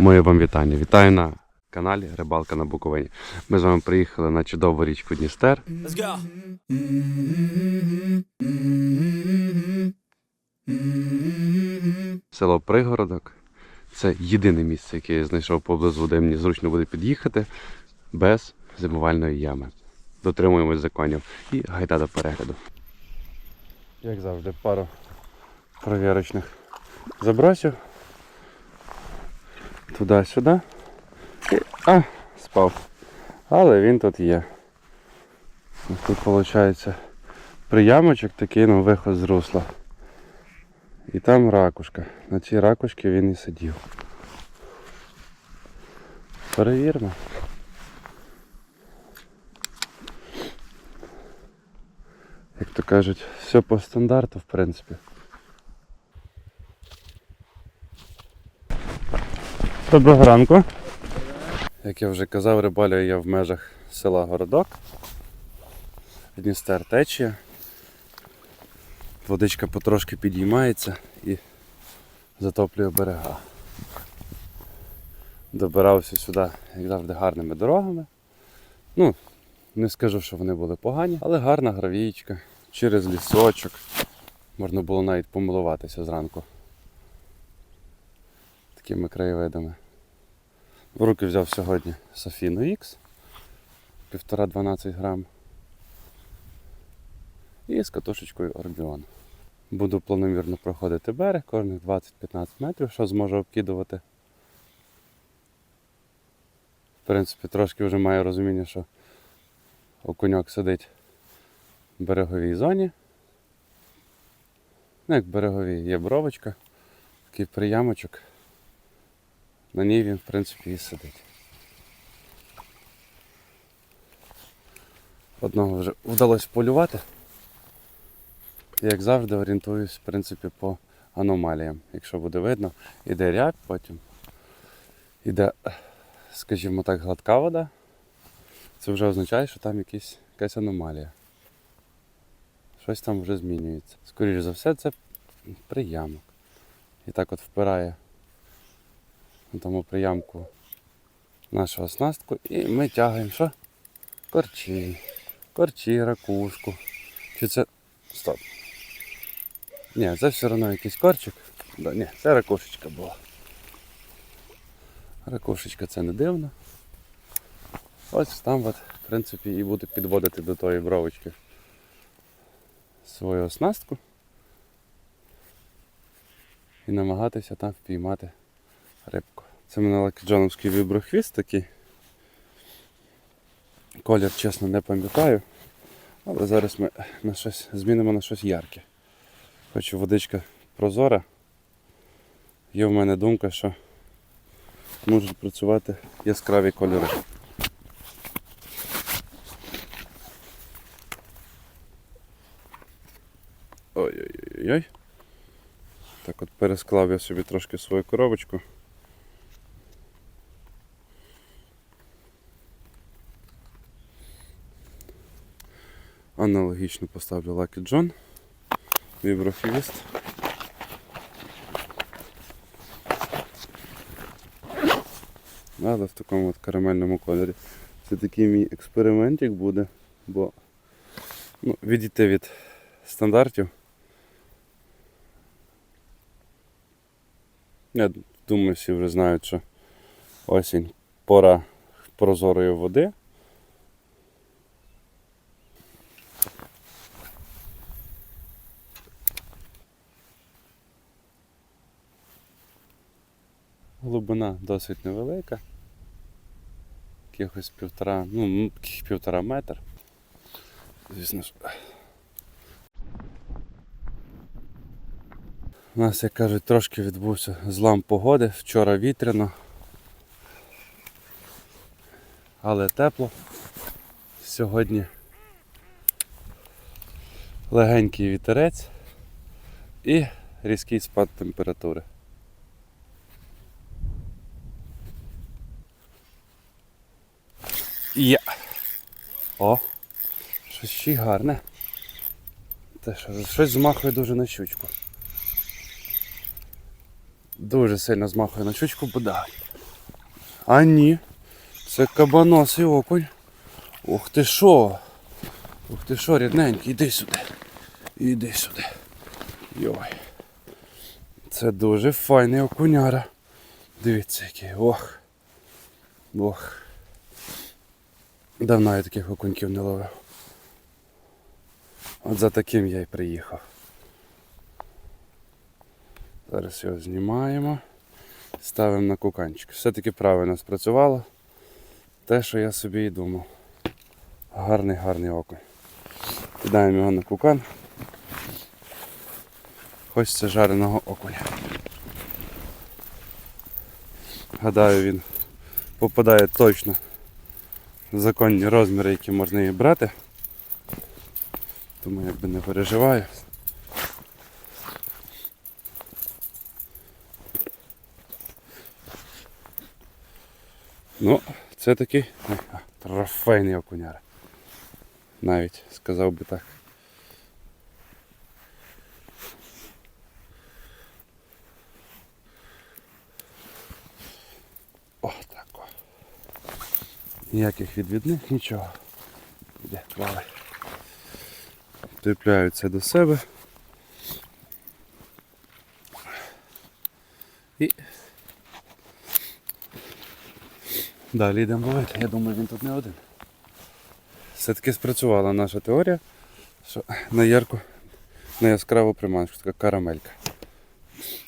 Моє вам вітання. Вітаю на каналі Рибалка на Буковині. Ми з вами приїхали на чудову річку Дністер. Let's go. село Пригородок. Це єдине місце, яке я знайшов поблизу, де мені зручно буде під'їхати без зимувальної ями. Дотримуємось законів і гайда до перегляду. Як завжди, пару провірочних забросів. Туди-сюди. І... А, спав. Але він тут є. Тут виходить приямочок такий, ну, виход з русла. І там ракушка. На цій ракушці він і сидів. Перевіримо. Як то кажуть, все по стандарту, в принципі. Доброго ранку. Як я вже казав, рибалюю я в межах села Городок. Дністер течія. Водичка потрошки підіймається і затоплює берега. Добирався сюди, як завжди, гарними дорогами. Ну, не скажу, що вони були погані, але гарна гравійка, через лісочок. Можна було навіть помилуватися зранку. Такими краєвидами. В руки взяв сьогодні Софіну X, 1,5-12 грам. І з катушечкою Орбіон. Буду планомірно проходити берег кожних 20-15 метрів, що зможу обкидувати. В принципі, трошки вже маю розуміння, що окуньок сидить в береговій зоні. Ну, як в береговій є бровочка, такий приямочок. На ній він, в принципі, і сидить. Одного вже вдалося полювати. Як завжди орієнтуюсь, в принципі, по аномаліям. Якщо буде видно, іде рябь, потім іде, скажімо так, гладка вода. Це вже означає, що там якісь, якась аномалія. Щось там вже змінюється. Скоріше за все, це приямок. І так от впирає тому приямку нашу оснастку і ми тягаємо що? Корчі. Корчі, ракушку. Чи це. Стоп. Ні, це все одно якийсь корчик. Да, ні, це ракушечка була. Ракушечка це не дивно. Ось там от, в принципі, і буду підводити до тої бровочки свою оснастку і намагатися там впіймати рибку. Це мене лакіджоновський віброхвіст такий. Колір, чесно, не пам'ятаю. Але зараз ми на щось змінимо на щось ярке. Хоч водичка прозора. Є в мене думка, що можуть працювати яскраві кольори. Ой-ой-ой. Так от пересклав я собі трошки свою коробочку. Аналогічно поставлю Lucky John. Віброфіст. Але в такому от карамельному кольорі. Це такий мій експериментик буде, бо ну, відійти від стандартів. Я думаю, всі вже знають, що осінь пора прозорої води. Глибина досить невелика. Якихось півтора, ну, півтора метр. Звісно ж. У нас, як кажуть, трошки відбувся злам погоди. Вчора вітряно. Але тепло. Сьогодні легенький вітерець і різкий спад температури. Є. О! Щось ще гарне. Те що, щось змахує дуже на щучку. Дуже сильно змахує на щучку, бо да. А ні. Це кабаносий окунь. Ух ти що? Ух ти що, рідненький, іди сюди. Іди сюди. Йой. Це дуже файний окуняра. Дивіться який. Ох. Ох. Давно я таких окуньків не ловив. От за таким я й приїхав. Зараз його знімаємо. Ставимо на куканчик. Все-таки правильно спрацювало. Те, що я собі і думав. Гарний, гарний окунь. Кидаємо його на кукан. Хочеться жареного окуня. Гадаю, він попадає точно законні розміри, які можна її брати. Тому якби не переживаю. Ну, це такий трофейний окуняр. Навіть сказав би так. О, так. о. Ніяких відвідних, нічого. Іде, плавай. Тріпляються до себе. І далі йдемо ловити. Я думаю, він тут не один. Все-таки спрацювала наша теорія, що на ярку, на яскраву приманку, така карамелька.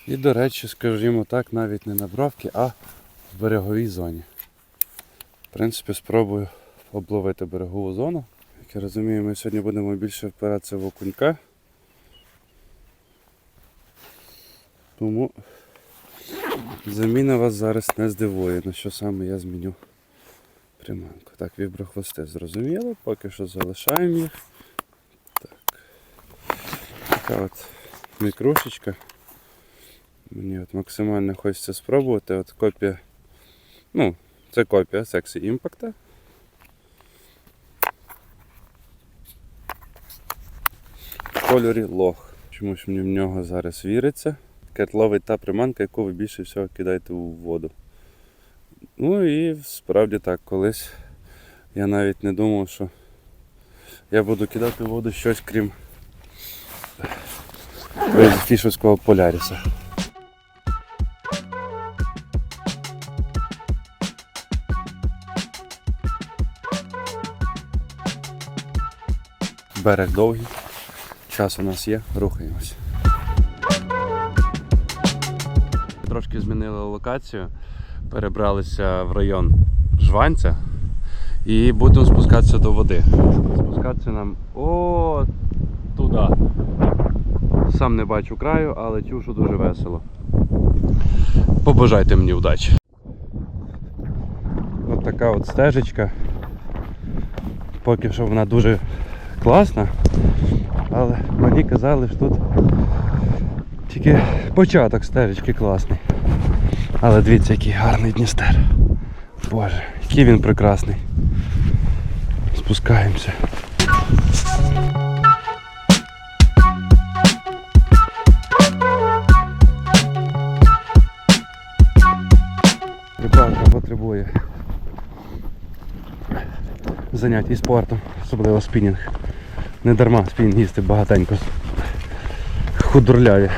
І, до речі, скажімо так, навіть не на бровки, а в береговій зоні. В принципі, спробую обловити берегову зону. Як я розумію, ми сьогодні будемо більше впиратися в окунька. Тому заміна вас зараз не здивує, на що саме я зміню приманку. Так, віброхвости зрозуміло, поки що залишаємо їх. Так. Така от мікрушечка. Мені от максимально хочеться спробувати. От копія. Ну, це копія Sexy Impact. В кольорі лох. Чомусь мені в нього зараз віриться. Кет та приманка, яку ви більше всього кидаєте у воду. Ну і справді так, колись я навіть не думав, що я буду кидати в воду щось крім фішовського поляріса. Берег довгий, час у нас є, рухаємось. Трошки змінили локацію, перебралися в район Жванця і будемо спускатися до води. Спускатися нам о туди. Сам не бачу краю, але чув, дуже весело. Побажайте мені удачі. От така от стежечка. Поки що вона дуже класна, але мені казали, що тут тільки початок стежечки класний. Але дивіться, який гарний Дністер. Боже, який він прекрасний. Спускаємося. Рибалка потребує занять і спортом, особливо спінінг. Не дарма спінінгісти багатенько худорляві.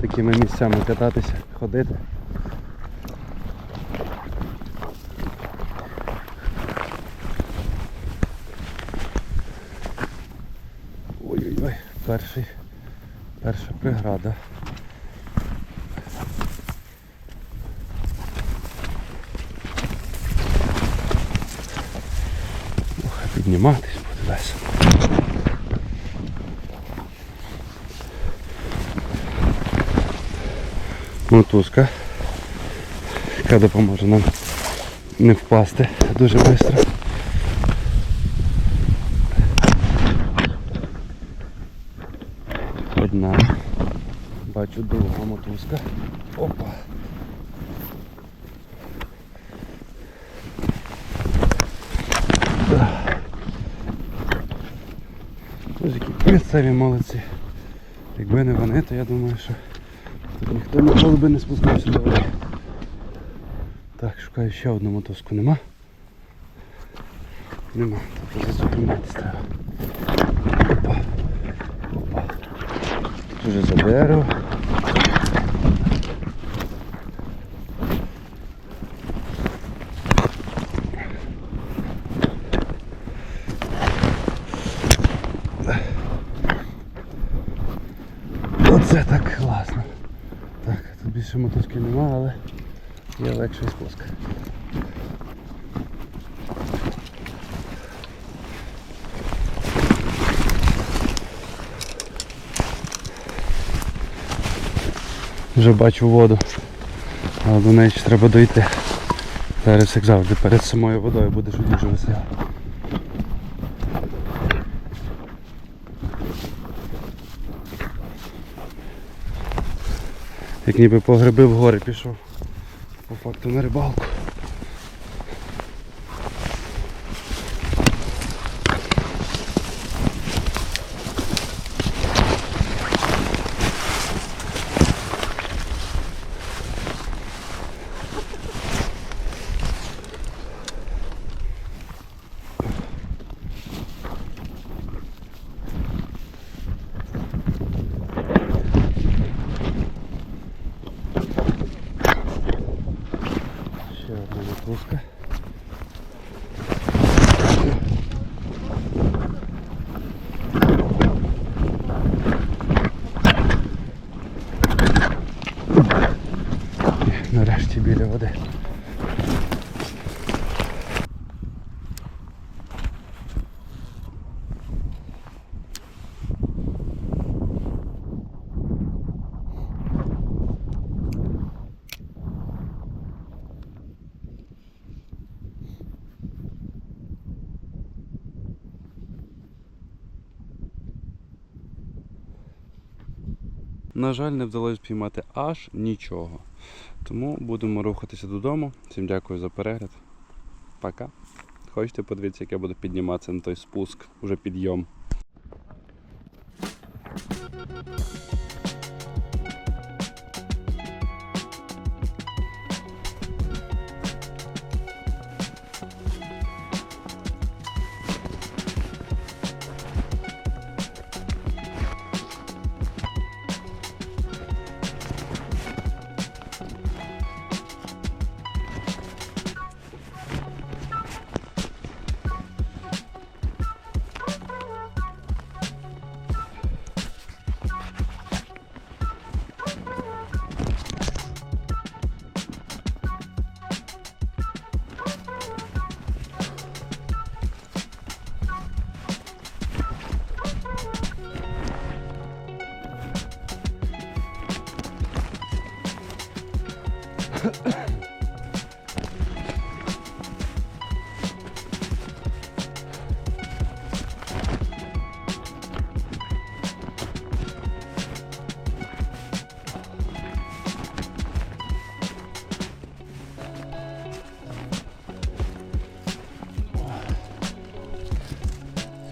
Такими місцями кататися, ходити. Ой-ой-ой, перший, перша преграда. Підніматись буде весело. Мотузка, яка допоможе нам не впасти дуже швидко. Одна. Бачу друга мотузка. Опа. Ось які місцеві молодці. Якби не вони, то я думаю, що ніхто ніколи би не спускався до води. Так, шукаю ще одну мотузку. Нема? Нема. Тобто зупинятися треба. Опа. Тут Вже за. Більше мотузки нема, але є легший спуск. Вже бачу воду, але до неї ще треба дойти. Зараз, як завжди, перед самою водою буде щось дуже весело. Як ніби по гриби в гори пішов. По факту на рибалку. Ще одна мотузка. І Нарешті біля води. На жаль, не вдалося піймати аж нічого. Тому будемо рухатися додому. Всім дякую за перегляд. Пока. Хочете подивитися, як я буду підніматися на той спуск, уже підйом.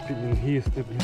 Спінінгісти, блін.